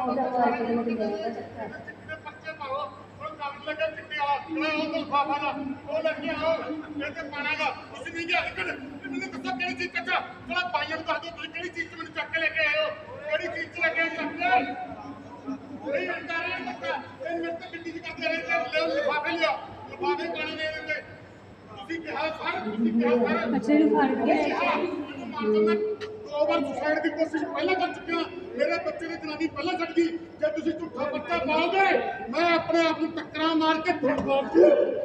ਚਿੱਟੇ ਪਰਚੇ ਮੈਨੂੰ ਦੱਸੋ ਕਿਹੜੀ ਚੀਜ਼ ਚੱਕਾ ਪਾਣੀ ਫੜ ਕੇ ਦੋ ਵਾਰ ਸੁਸਾਈਡ ਦੀ ਕੋਸ਼ਿਸ਼ ਪਹਿਲਾਂ ਕਰ ਚੁੱਕਿਆ ਮੇਰੇ ਬੱਚੇ ਦੀ ਜਨਾਨੀ ਪਹਿਲਾਂ ਛੱਡ ਗਈ ਜੇ ਤੁਸੀਂ ਝੂਠਾ ਬੱਚਾ ਪਾਓਗੇ ਮੈਂ ਆਪਣੇ ਆਪ ਨੂੰ ਟੱਕਰਾਂ ਮਾਰ ਕੇ ਫੜ ਦੂੰ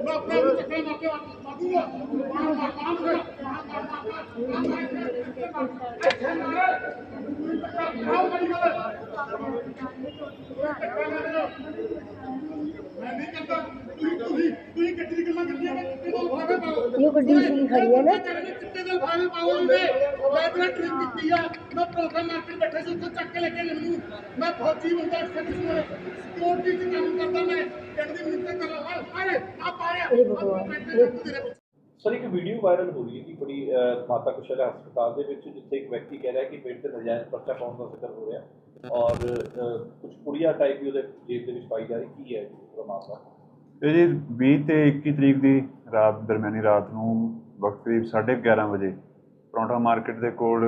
ਮੈਂ ਆਪਣੇ ਆਪ ਨੂੰ ਟੱਕਰਾਂ ਮਾਰ ਕੇ ਮਾਰ ਦੂੰਗਾ ਮਾਰ ਮਾਰ ਮਾਰ ਮਾਰ ਆਓ ਬੜੀ ਗੱਲ ਮੈਂ ਨਹੀਂ ਕਰਦਾ ਤੁਸੀਂ ਮੈਂ ਚਿੱਟੇ ਨਾਲ ਭਾਵੇਂ ਪਾਓ ਉਹਨੇ ਮੈਂ ਤੇਰਾ ਟ੍ਰਿਕ ਕੀਤੀ ਆ। ਮੈਂ ਪ੍ਰੋਗਰਾਮ ਮਾਰਕੀਟ ਬੈਠੇ ਸੀ ਉੱਥੇ ਚੱਕ ਕੇ ਲੈ ਕੇ ਮੈਨੂੰ। ਮੈਂ ਫੌਜੀ ਬੰਦਾ ਸਿਕਿਉਰਿਟੀ ਚ ਕੰਮ ਕਰਦਾ ਮੈਂ। ਪਿੰਡ ਦੀ ਮਿੰਟ ਕਰ। ਆਏ ਆ ਪਾਇਆ। ਇਹ ਭਗਵਾਨ, ਸਰ ਇੱਕ ਵੀਡੀਓ ਵਾਇਰਲ ਹੋ ਰਹੀ ਹੈ ਕਿ ਬੜੀ ਮਾਤਾ ਕੁਸ਼ਲ ਹਸਪਤਾਲ ਦੇ ਵਿੱਚ ਜਿੱਥੇ ਇੱਕ ਵਿਅਕਤੀ ਕਹਿ ਰਿਹਾ ਕਿ ਪੇਟ ਤੇ ਨਜਾਇਜ਼ ਪਰਚਾ ਪਾਉਣ ਦਾ ਜ਼ਿਕਰ ਹੋ ਰਿਹਾ। ਔਰ ਕੁਝ ਕੁੜੀਆਂ ਟਾਈਪ ਵੀ ਉਹਦੇ ਜੇਬ ਦੇ ਵਿੱਚ ਪਾਈ ਜਾ ਰਹੀ। ਕੀ ਹੈ ਜੀ ਪੂਰਾ ਮਾਮਲਾ ਇਹ ਜੀ 20 ਤੇ 21 ਤਰੀਕ ਦੀ ਰਾਤ ਦਰਮਿਆਨੀ ਰਾਤ ਨੂੰ ਵਕਤ ਕਰੀਬ 11:30 ਵਜੇ ਪਰੌਂਠਾ ਮਾਰਕੀਟ ਦੇ ਕੋਲ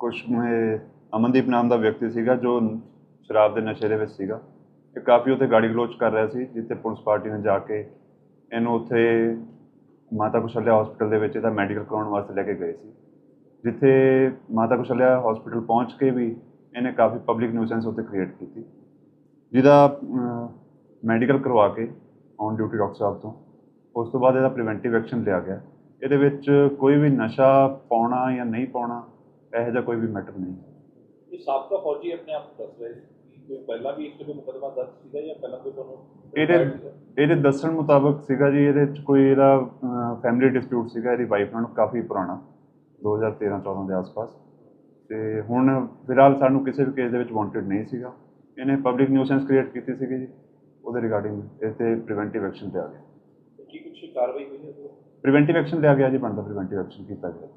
ਕੁਛ ਇਹ ਅਮਨਦੀਪ ਨਾਮ ਦਾ ਵਿਅਕਤੀ ਸੀਗਾ ਜੋ ਸ਼ਰਾਬ ਦੇ ਨਸ਼ੇ ਦੇ ਵਿੱਚ ਸੀਗਾ ਇਹ ਕਾਫੀ ਉੱਥੇ ਗਾੜੀ ਗਲੋਚ ਕਰ ਰਿਹਾ ਸੀ, ਜਿੱਥੇ ਪੁਲਿਸ ਪਾਰਟੀ ਨੇ ਜਾ ਕੇ ਇਹਨੂੰ ਉੱਥੇ ਮਾਤਾ ਕੁਸ਼ਲਿਆ ਹਸਪੀਟਲ ਦੇ ਵਿੱਚ ਇਹਦਾ ਮੈਡੀਕਲ ਕਰਾਉਣ ਵਾਸਤੇ ਲੈ ਕੇ ਗਏ ਸੀ। ਜਿੱਥੇ ਮਾਤਾ ਕੁਸ਼ਲਿਆ ਹਸਪੀਟਲ ਪਹੁੰਚ ਕੇ ਵੀ ਇਹਨੇ ਕਾਫੀ ਪਬਲਿਕ ਨਿਊਸੈਂਸ ਉੱਥੇ ਕ੍ਰੀਏਟ ਕੀਤੀ, ਜਿਹਦਾ ਮੈਡੀਕਲ ਕਰਵਾ ਕੇ ਔਨ ਡਿਊਟੀ ਡਾਕਟਰ ਸਾਹਿਬ ਤੋਂ। ਉਸ ਤੋਂ ਬਾਅਦ ਇਹਦਾ ਪ੍ਰੀਵੈਂਟਿਵ ਐਕਸ਼ਨ ਲਿਆ ਗਿਆ। ਇਹਦੇ ਵਿੱਚ ਕੋਈ ਵੀ ਨਸ਼ਾ ਪਾਉਣਾ ਜਾਂ ਨਹੀਂ ਪਾਉਣਾ ਇਹੋ ਜਿਹਾ ਕੋਈ ਵੀ ਮੈਟਰ ਨਹੀਂ। ਇਹ ਸਾਬਕਾ ਫੌਜੀ ਆਪਣੇ ਆਪ ਦੱਸ ਰਹੇ ਕੋਈ ਪਹਿਲਾਂ ਵੀ ਇਸ ਤੇ ਕੋਈ ਮੁਕੱਦਮਾ ਦਰਜ ਸੀਗਾ ਜਾਂ ਪਹਿਲਾਂ ਕੋਈ ਤੁਹਾਨੂੰ ਇਹਦੇ ਇਹਦੇ ਦੱਸਣ ਮੁਤਾਬਕ ਸੀਗਾ ਜੀ ਇਹਦੇ ਚ ਕੋਈ ਇਹਦਾ ਫੈਮਿਲੀ ਡਿਸਪਿਊਟ ਸੀਗਾ ਇਹਦੀ ਵਾਈਫ ਨਾਲ ਕਾਫੀ ਪੁਰਾਣਾ 2013-14 ਦੇ ਆਸ-ਪਾਸ। ਤੇ ਹੁਣ ਫਿਲਹਾਲ ਸਾਨੂੰ ਕਿਸੇ ਵੀ ਕੇਸ ਦੇ ਵਿੱਚ ਵਾਂਟਡ ਨਹੀਂ ਸੀਗਾ। ਇਹਨੇ ਪਬਲਿਕ ਨਿਊਸੈਂਸ ਕ੍ਰੀਏਟ ਕੀਤੀ ਸੀਗੀ ਜੀ ਉਹਦੇ ਰਿਗਾਰਡਿੰਗ ਇਹ ਤੇ ਪ੍ਰੀਵੈਂਟਿਵ ਐਕਸ਼ਨ ਲਿਆ ਗਿਆ। ਕੀ ਕੁਝ ਕਾਰਵਾਈ ਹੋਈ ਹੈ ਪ੍ਰੀਵੈਂਟਿਵ ਐਕਸ਼ਨ ਲਿਆ ਗਿਆ ਜੀ, ਬਣਦਾ ਪ੍ਰੀਵੈਂਟਿਵ ਐਕਸ਼ਨ ਕੀਤਾ ਗਿਆ।